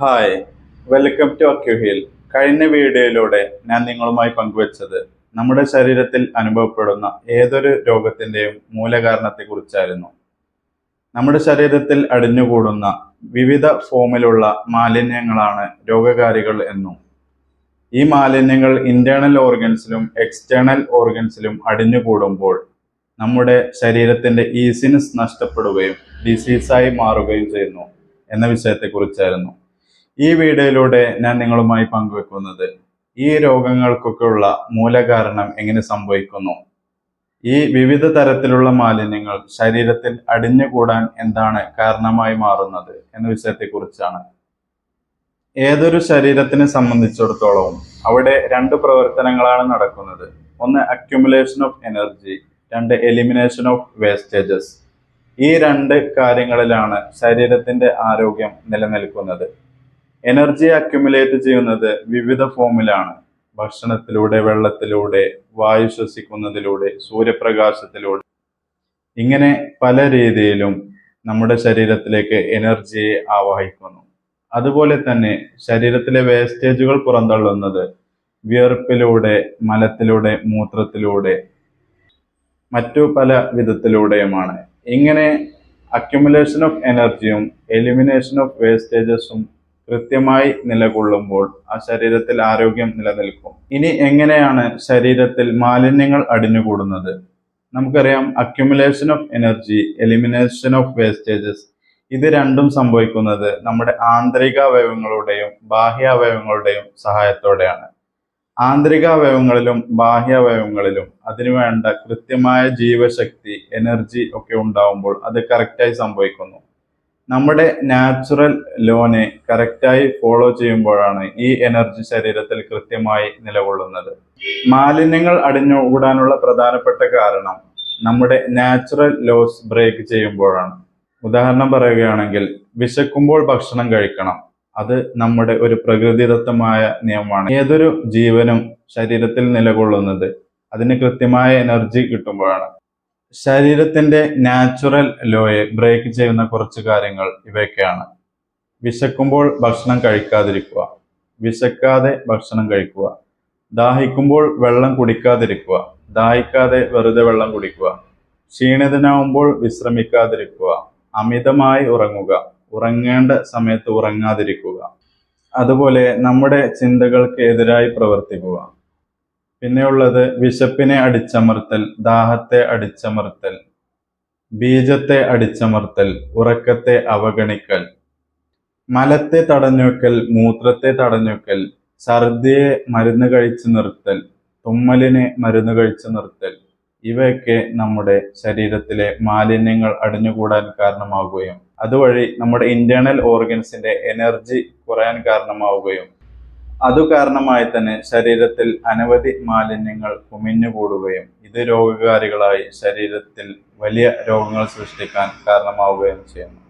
Hi welcome to അക്യുഹിൽ കഴിഞ്ഞ വീഡിയോയിലൂടെ ഞാൻ നിങ്ങളുമായി പങ്കുവച്ചത് നമ്മുടെ ശരീരത്തിൽ അനുഭവപ്പെടുന്ന ഏതൊരു രോഗത്തിന്റെയും മൂലകാരണത്തെക്കുറിച്ചായിരുന്നു. നമ്മുടെ ശരീരത്തിൽ അടിഞ്ഞുകൂടുന്ന വിവിധ ഫോമിലുള്ള മാലിന്യങ്ങളാണ് രോഗകാരികൾ എന്നും ഈ മാലിന്യങ്ങൾ ഇന്റേണൽ ഓർഗൻസിലും എക്സ്റ്റേണൽ ഓർഗൻസിലും അടിഞ്ഞുകൂടുമ്പോൾ നമ്മുടെ ശരീരത്തിന്റെ ഈസിനസ് നഷ്ടപ്പെടുകയും ഡിസീസായി മാറുകയും ചെയ്യുന്നു എന്ന വിഷയത്തെക്കുറിച്ചായിരുന്നു. ഈ വീഡിയോയിലൂടെ ഞാൻ നിങ്ങളുമായി പങ്കുവെക്കുന്നത് ഈ രോഗങ്ങൾക്കൊക്കെയുള്ള മൂലകാരണം എങ്ങനെ സംഭവിക്കുന്നു? ഈ വിവിധ തരത്തിലുള്ള മാലിന്യങ്ങൾ ശരീരത്തിൽ അടിഞ്ഞുകൂടാൻ എന്താണ് കാരണമായി മാറുന്നത് എന്ന വിഷയത്തെക്കുറിച്ചാണ്. ഏതൊരു ശരീരത്തിനെ സംബന്ധിച്ചിടത്തോളവും അവിടെ രണ്ട് പ്രവർത്തനങ്ങളാണ് നടക്കുന്നത്. ഒന്ന് അക്യുമുലേഷൻ ഓഫ് എനർജി രണ്ട് എലിമിനേഷൻ ഓഫ് വേസ്റ്റേജസ് ഈ രണ്ട് കാര്യങ്ങളിലാണ് ശരീരത്തിന്റെ ആരോഗ്യം നിലനിൽക്കുന്നത്. എനർജി അക്യുമുലേറ്റ് ചെയ്യുന്നത് വിവിധ ഫോമിലാണ്. ഭക്ഷണത്തിലൂടെ വെള്ളത്തിലൂടെ വായു ശ്വസിക്കുന്നതിലൂടെ സൂര്യപ്രകാശത്തിലൂടെ. ഇങ്ങനെ പല രീതിയിലും നമ്മുടെ ശരീരത്തിലേക്ക് എനർജിയെ ആവാഹിക്കുന്നു. അതുപോലെ തന്നെ ശരീരത്തിലെ വേസ്റ്റേജുകൾ പുറന്തള്ളുന്നത് വിയർപ്പിലൂടെ മലത്തിലൂടെ മൂത്രത്തിലൂടെ മറ്റു പല വിധത്തിലൂടെയുമാണ്. ഇങ്ങനെ അക്യുമുലേഷൻ ഓഫ് എനർജിയും എലിമിനേഷൻ ഓഫ് വേസ്റ്റേജസും കൃത്യമായി നിലകൊള്ളുമ്പോൾ ആ ശരീരത്തിൽ ആരോഗ്യം നിലനിൽക്കും. ഇനി എങ്ങനെയാണ് ശരീരത്തിൽ മാലിന്യങ്ങൾ അടിഞ്ഞുകൂടുന്നത്? നമുക്കറിയാം accumulation of energy elimination of wastages ഇത് രണ്ടും സംഭവിക്കുന്നത് നമ്മുടെ ആന്തരിക അവയവങ്ങളുടെയും ബാഹ്യ അവയവങ്ങളുടെയും സഹായത്തോടെയാണ്. ആന്തരിക അവയവങ്ങളിലും ബാഹ്യ അവയവങ്ങളിലും അതിനുവേണ്ട കൃത്യമായ ജീവശക്തി എനർജി ഒക്കെ ഉണ്ടാവുമ്പോൾ അത് കറക്റ്റായി സംഭവിക്കുന്നു. നമ്മുടെ നാച്ചുറൽ ലോനെ കറക്റ്റായി ഫോളോ ചെയ്യുമ്പോഴാണ് ഈ എനർജി ശരീരത്തിൽ കൃത്യമായി നിലകൊള്ളുന്നത്. മാലിന്യങ്ങൾ അടിഞ്ഞുകൂടാനുള്ള പ്രധാനപ്പെട്ട കാരണം നമ്മുടെ നാച്ചുറൽ ലോസ് ബ്രേക്ക് ചെയ്യുമ്പോഴാണ്. ഉദാഹരണം പറയുകയാണെങ്കിൽ വിശക്കുമ്പോൾ ഭക്ഷണം കഴിക്കണം. അത് നമ്മുടെ ഒരു പ്രകൃതിദത്തമായ നിയമമാണ്. ഏതൊരു ജീവനും ശരീരത്തിൽ നിലകൊള്ളുന്നത്. അതിന് കൃത്യമായ എനർജി കിട്ടുമ്പോഴാണ്. ശരീരത്തിന്റെ നാച്ചുറൽ ലോയെ ബ്രേക്ക് ചെയ്യുന്ന കുറച്ച് കാര്യങ്ങൾ ഇവയൊക്കെയാണ്. വിശക്കുമ്പോൾ ഭക്ഷണം കഴിക്കാതിരിക്കുക. വിശക്കാതെ ഭക്ഷണം കഴിക്കുക. ദാഹിക്കുമ്പോൾ വെള്ളം കുടിക്കാതിരിക്കുക. ദാഹിക്കാതെ വെറുതെ വെള്ളം കുടിക്കുക. ക്ഷീണിതനാവുമ്പോൾ വിശ്രമിക്കാതിരിക്കുക. അമിതമായി ഉറങ്ങുക. ഉറങ്ങേണ്ട സമയത്ത് ഉറങ്ങാതിരിക്കുക. അതുപോലെ നമ്മുടെ ചിന്തകൾക്ക് എതിരായി പ്രവർത്തിക്കുക. പിന്നെയുള്ളത് വിശപ്പിനെ അടിച്ചമർത്തൽ ദാഹത്തെ അടിച്ചമർത്തൽ ബീജത്തെ അടിച്ചമർത്തൽ ഉറക്കത്തെ അവഗണിക്കൽ മലത്തെ തടഞ്ഞുവെക്കൽ മൂത്രത്തെ തടഞ്ഞുവെക്കൽ ഛർദിയെ മരുന്ന് കഴിച്ചു നിർത്തൽ തുമ്മലിനെ മരുന്ന് കഴിച്ചു നിർത്തൽ ഇവയൊക്കെ നമ്മുടെ ശരീരത്തിലെ മാലിന്യങ്ങൾ അടിഞ്ഞുകൂടാൻ കാരണമാവുകയും അതുവഴി നമ്മുടെ ഇന്റേണൽ ഓർഗൻസിന്റെ എനർജി കുറയാൻ കാരണമാവുകയും അതു കാരണമായി തന്നെ ശരീരത്തിൽ അനവധി മാലിന്യങ്ങൾ കുമിഞ്ഞുകൂടുകയും ഇത് രോഗകാരികളായി ശരീരത്തിൽ വലിയ രോഗങ്ങൾ സൃഷ്ടിക്കാൻ കാരണമാവുകയും ചെയ്യുന്നു.